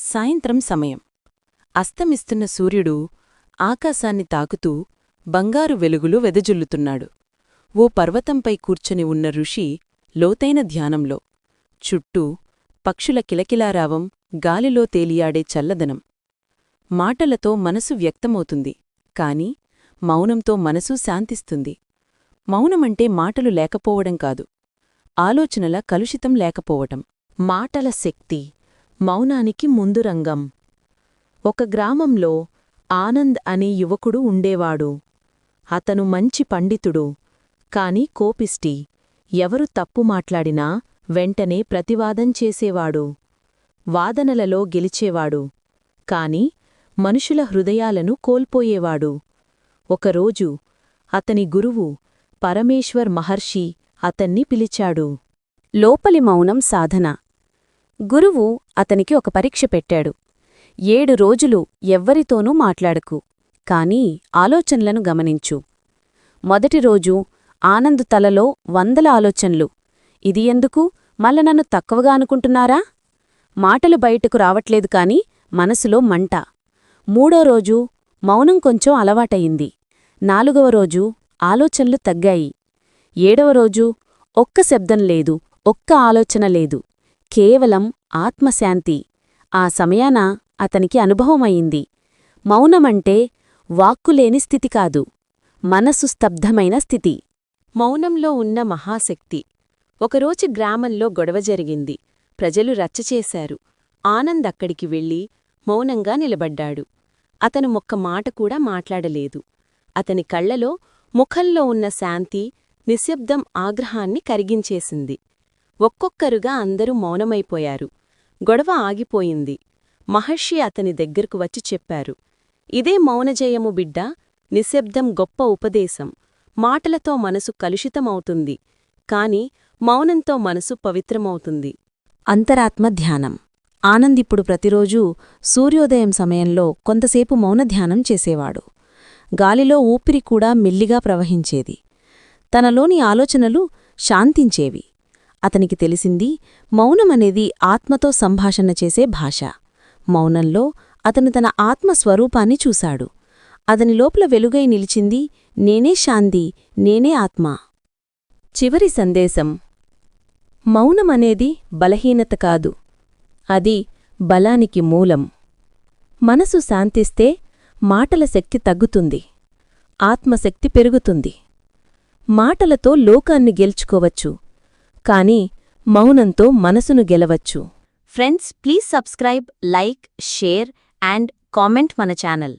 సాయంత్రం సమయం. అస్తమిస్తున్న సూర్యుడు ఆకాశాన్ని తాకుతూ బంగారు వెలుగులు వెదజల్లుతున్నాడు. ఓ పర్వతంపై కూర్చొని ఉన్న ఋషి లోతైన ధ్యానంలో చుట్టూ పక్షుల కిలకిలారావం గాలిలో తేలియాడే చల్లదనం. మాటలతో మనసు వ్యక్తమవుతుంది కాని మౌనంతో మనసు శాంతిస్తుంది. మౌనమంటే మాటలు లేకపోవడం కాదు ఆలోచనల కలుషితం లేకపోవటం. మాటల శక్తి మౌనానికి ముందు రంగం. ఒక గ్రామంలో ఆనంద్ అనే యువకుడు ఉండేవాడు. అతను మంచి పండితుడు కాని కోపిష్టి. ఎవరు తప్పు మాట్లాడినా వెంటనే ప్రతివాదం చేసేవాడు. వాదనలలో గెలిచేవాడు. కాని మనుషుల హృదయాలను కోల్పోయేవాడు. ఒకరోజు అతని గురువు పరమేశ్వర్ మహర్షి అతన్ని పిలిచాడు. లోపలి మౌనం సాధన. గురువు అతనికి ఒక పరీక్ష పెట్టాడు. ఏడు రోజులు ఎవ్వరితోనూ మాట్లాడకు కాని ఆలోచనలను గమనించు. మొదటి రోజు ఆనంద్ తలలో వందల ఆలోచనలు. ఇది ఎందుకు? మల్ల నన్ను తక్కువగా అనుకుంటున్నారా? మాటలు బయటకు రావట్లేదు కాని మనసులో మంట. మూడో రోజు మౌనం కొంచెం అలవాటయింది. నాలుగవ రోజు ఆలోచనలు తగ్గాయి. ఏడవ రోజు ఒక్క శబ్దం లేదు ఒక్క ఆలోచన లేదు. కేవలం ఆత్మశాంతి. ఆ సమయాన అతనికి అనుభవమయింది మౌనమంటే వాక్కులేని స్థితి కాదు. మనసు స్తబ్ధమైన స్థితి. మౌనంలో ఉన్న మహాశక్తి. ఒకరోజు గ్రామంలో గొడవ జరిగింది. ప్రజలు రచ్చచేశారు ఆనంద్ అక్కడికి వెళ్ళి మౌనంగా నిలబడ్డాడు. అతను ఒక్క మాట కూడా మాట్లాడలేదు. అతని కళ్ళలో ముఖంలో ఉన్న శాంతి నిశ్శబ్దం ఆగ్రహాన్ని కరిగించేసింది. ఒక్కొక్కరుగా అందరూ మౌనమైపోయారు. గొడవ ఆగిపోయింది. మహర్షి అతని దగ్గరకు వచ్చి చెప్పారు ఇదే మౌనజయము బిడ్డ నిశ్శబ్దం గొప్ప ఉపదేశం. మాటలతో మనసు కలుషితమవుతుంది కాని మౌనంతో మనసు పవిత్రమవుతుంది. అంతరాత్మ ధ్యానం. ఆనందిప్పుడు ప్రతిరోజూ సూర్యోదయం సమయంలో కొంతసేపు మౌనధ్యానం చేసేవాడు. గాలిలో ఊపిరి కూడా మెల్లిగా ప్రవహించేది. తనలోని ఆలోచనలు శాంతించేవి. అతనికి తెలిసింది మౌనమనేది ఆత్మతో సంభాషణ చేసే భాష. మౌనంలో అతను తన ఆత్మస్వరూపాన్ని చూశాడు. అతని లోపల వెలుగై నిలిచింది నేనే శాంతి నేనే ఆత్మ. చివరి సందేశం. మౌనమనేది బలహీనత కాదు. అది బలానికి మూలం. మనసు శాంతిస్తే మాటల శక్తి తగ్గుతుంది. ఆత్మశక్తి పెరుగుతుంది. మాటలతో లోకాన్ని గెలుచుకోవచ్చు. కానీ మౌనంతో మనసును గెలవచ్చు. Friends please subscribe like share and comment మన ఛానల్.